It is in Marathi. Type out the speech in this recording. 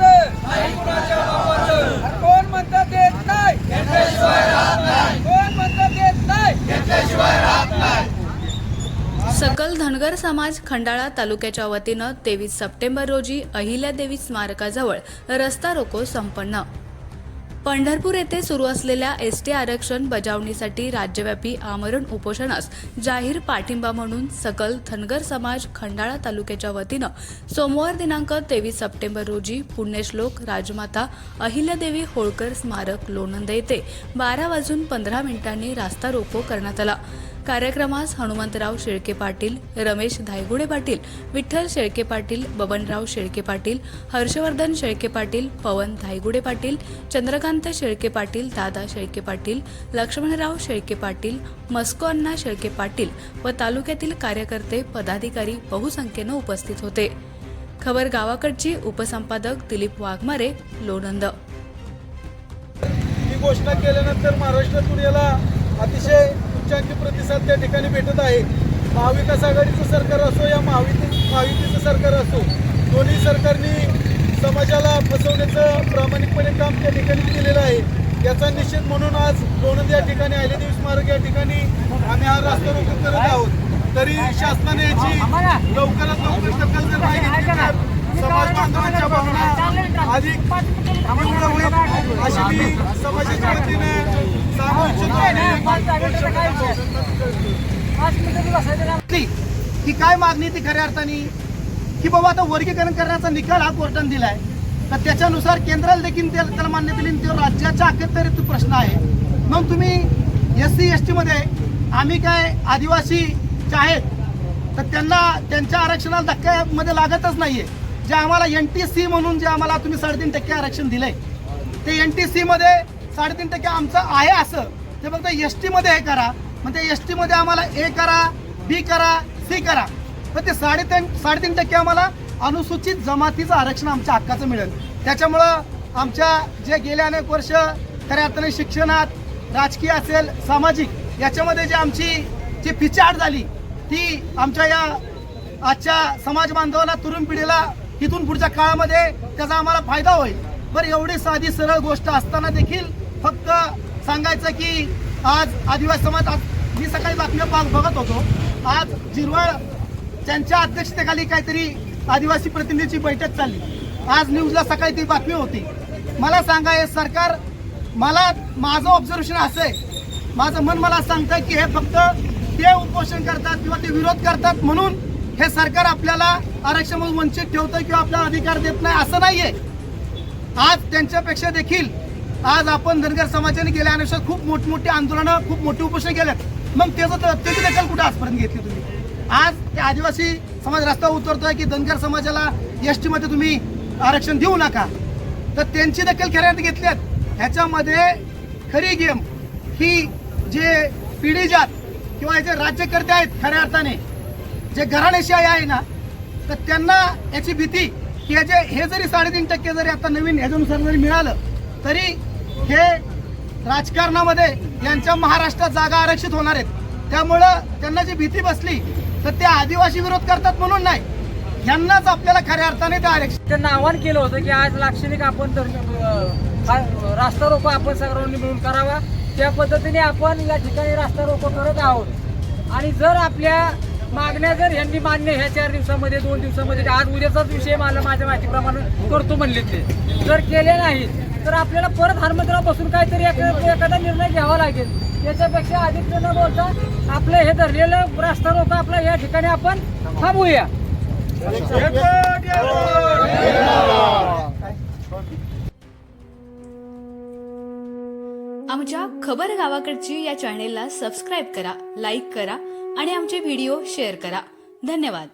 बापाचं कोण देत नाही. कोण देत नाही. सकल धनगर समाज खंडाळा तालुक्याच्या वतीनं तेवीस सप्टेंबर रोजी अहिल्यादेवी स्मारकाजवळ रस्ता रोको संपन्न. पंढरपूर येथे सुरू असलेल्या एस टी आरक्षण बजावणीसाठी राज्यव्यापी आमरण उपोषणास जाहीर पाठिंबा म्हणून सकल धनगर समाज खंडाळा तालुक्याच्या वतीनं सोमवार दिनांक तेवीस सप्टेंबर रोजी पुण्यश्लोक राजमाता अहिल्यादेवी होळकर स्मारक लोणंद येथे बारा वाजून पंधरा मिनिटांनी रास्ता रोको करण्यात आला. कार्यक्रमास हनुमंतराव शेळके पाटील रमेश धायगुडे पाटील विठ्ठल शेळके पाटील बबनराव शेळके पाटील हर्षवर्धन शेळके पाटील पवन धायगुडे पाटील चंद्रकांत शेळके पाटील दादा शेळके पाटील लक्ष्मणराव शेळके पाटील मस्को अण्णा शेळके पाटील व तालुक्यातील कार्यकर्ते पदाधिकारी बहुसंख्येनं उपस्थित होते. खबर गावाकडची उपसंपादक दिलीप वाघमारे लोणंद. ही घोषणा केल्यानंतर महाराष्ट्रातून याला अतिशय उच्चांकी प्रतिसाद त्या ठिकाणी भेटत आहे महाविकास आघाडीचं सरकार असो या महाविती महायुतीचं सरकार असो दोन्ही सरकारनी समाजाला फसवण्याचं प्रामाणिकपणे काम त्या ठिकाणी केलेलं आहे याचा निषेध म्हणून आज लोणंद या ठिकाणी अहिल्यादेवी स्मारक या ठिकाणी आम्ही हा रास्ता रोको करत आहोत तरी शासनाने याची लवकरात लवकर दखल जर नाही घेतली तर समाज बांधवांच्या भावना अधिक तीव्र होईल अशी मी समाजाच्या वतीने सांगू इच्छितो ही काय मागणी ती खऱ्या अर्थाने? की बाबा आता वर्गीकरण करण्याचा निकाल हा कोर्टाने दिलाय. तर त्याच्यानुसार केंद्राला देखील त्याला मान्यता दिली तो राज्याच्या अखेर तो प्रश्न आहे. मग तुम्ही एस सी एसमध्ये आम्ही काय आदिवासी जे आहेत तर त्यांना त्यांच्या आरक्षणाला धक्क्यामध्ये लागतच नाहीये. जे आम्हाला एन टी सी म्हणून जे आम्हाला तुम्ही साडेतीन टक्के आरक्षण दिलंय ते एन टी सी मध्ये साडेतीन टक्के आमचं आहे असं. ते फक्त एस टी मध्ये हे करा. म्हणजे मग ते एस टीमध्ये आम्हाला ए करा बी करा सी करा. तर ते साडेतीन साडेतीन टक्के आम्हाला अनुसूचित जमातीचं आरक्षण आमच्या हक्काचं मिळेल. त्याच्यामुळं आमच्या जे गेल्या अनेक वर्ष खऱ्या अर्थाने शिक्षणात राजकीय असेल सामाजिक याच्यामध्ये जी आमची जी पिछाड झाली ती आमच्या या आजच्या समाज बांधवाला तरुण पिढीला इथून पुढच्या काळामध्ये त्याचा आम्हाला फायदा होईल. बरं एवढी साधी सरळ गोष्ट असताना देखील फक्त सांगायचं की आज आदिवासी समाज आज मी सकाळी बातम्या पाहत बघत होतो. आज जिरवळ त्यांच्या अध्यक्षतेखाली काहीतरी आदिवासी प्रतिनिधीची बैठक चालली. आज न्यूजला सकाळी ती बातमी होती. मला सांगा हे सरकार मला माझं ऑब्झर्वेशन असं आहे. माझं मन मला सांगतं की हे फक्त ते उपोषण करतात किंवा ते विरोध करतात म्हणून हे सरकार आपल्याला आरक्षणामधून वंचित ठेवतं किंवा आपल्याला अधिकार देत नाही असं नाहीये. आज त्यांच्यापेक्षा देखील आज आपण धनगर समाजाने गेल्या अनुसार खूप मोठमोठी आंदोलनं खूप मोठी उपोषण केल्यात मग त्याचं तर- त्याची दखल कुठे आजपर्यंत घेतली तुम्ही? आज ते आदिवासी समाज रस्त्यावर उतरतोय की धनगर समाजाला एस टीमध्ये तुम्ही आरक्षण देऊ नका. तर त्यांची दखल खऱ्यात घेतल्यात. ह्याच्यामध्ये खरी गेम ही जे पिढी जात किंवा जे राज्यकर्ते आहेत खऱ्या अर्थाने जे घराणेशाही आहे ना तर त्यांना याची भीती की हे हे जरी साडेतीन टक्के जरी आता नवीन ह्याच्यानुसार जरी मिळालं तरी हे राजकारणामध्ये यांच्या महाराष्ट्रात जागा आरक्षित होणार आहेत. त्यामुळं त्यांना जी भीती बसली तर ते आदिवासी विरोध करतात म्हणून नाही. यांनाच आपल्याला खऱ्या अर्थाने ते आरक्षण त्यांना आवाहन केलं होतं की आज लाक्षणिक आपण रास्ता रोको आपण सर्वांनी मिळून करावा. त्या पद्धतीने आपण या ठिकाणी रास्ता रोको करत आहोत. आणि जर आपल्या मागण्या जर यांनी मान्य ह्या चार दिवसामध्ये दोन दिवसामध्ये आज उद्याचाच विषय मला माझ्या माहितीप्रमाणे करतो म्हणले ते. जर केले नाही तर आपल्याला परत हनुमंतराव बसून काहीतरी एखादा निर्णय घ्यावा लागेल. याच्यापेक्षा अधिक न बोलता आपलं हे धरलेलं रास्ता रोको आपला या ठिकाणी आपण थांबूया. आमच्या खबर गावाकडची या चॅनेलला सबस्क्राईब करा लाईक करा आणि आमचे व्हिडिओ शेअर करा. धन्यवाद.